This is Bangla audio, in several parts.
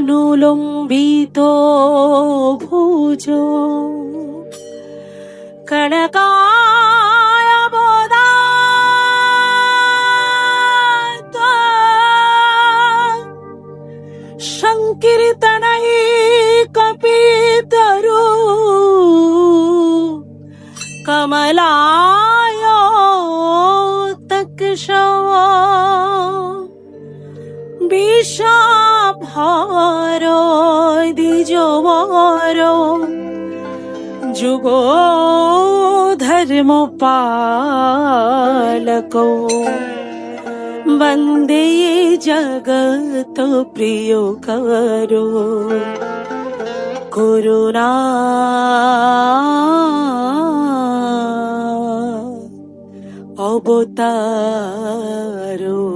আজানুলম্বিত ভুজ কনকায়বদাত সংকীর্তনৈ কপিতরু বিষভর দ্বিজবর যুগ ধর্ম পালক। বন্দে জগত প্রিয় করো। করুণা। অবতারো।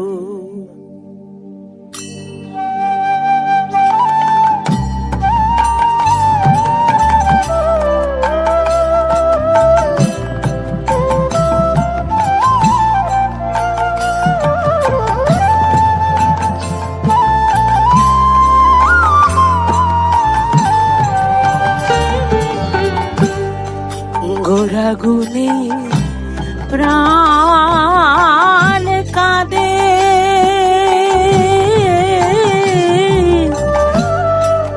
গোরাগুনে প্রাণ কাঁদে।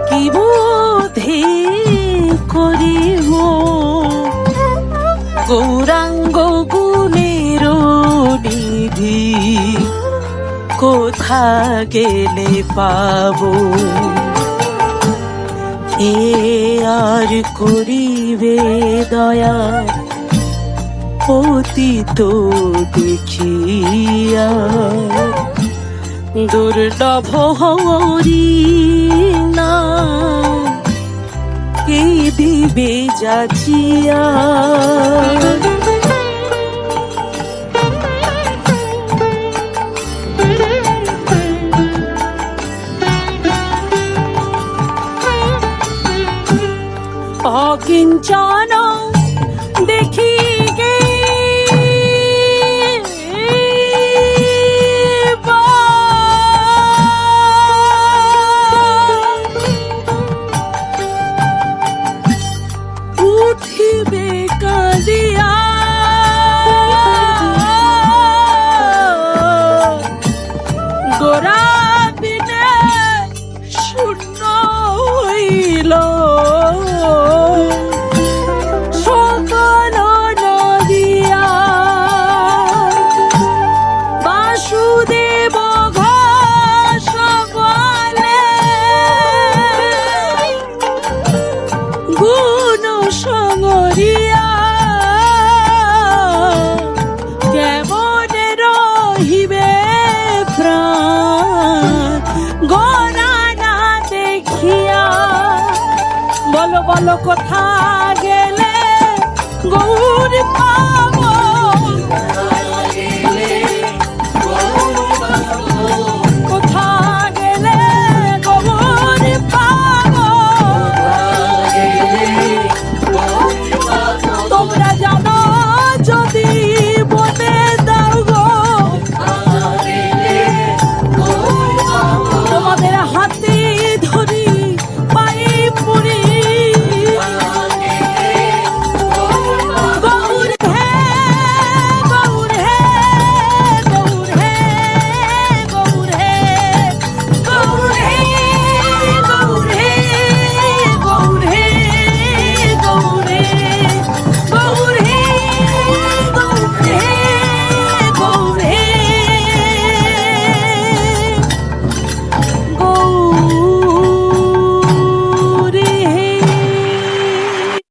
কি বুদ্ধি করিব গৌরাঙ্গ গুণের নিধি কোথা গেলে পাবো? এ আর করিবে দয়া। অতীত দেখিয়া দুর্লভ হরি না। কে দিবে যাচিয়া? অকিঞ্চন দেখি গে উঠিবে কাঁদিয়া গোরা বলো কোথা গেলে? গৌর পাবো।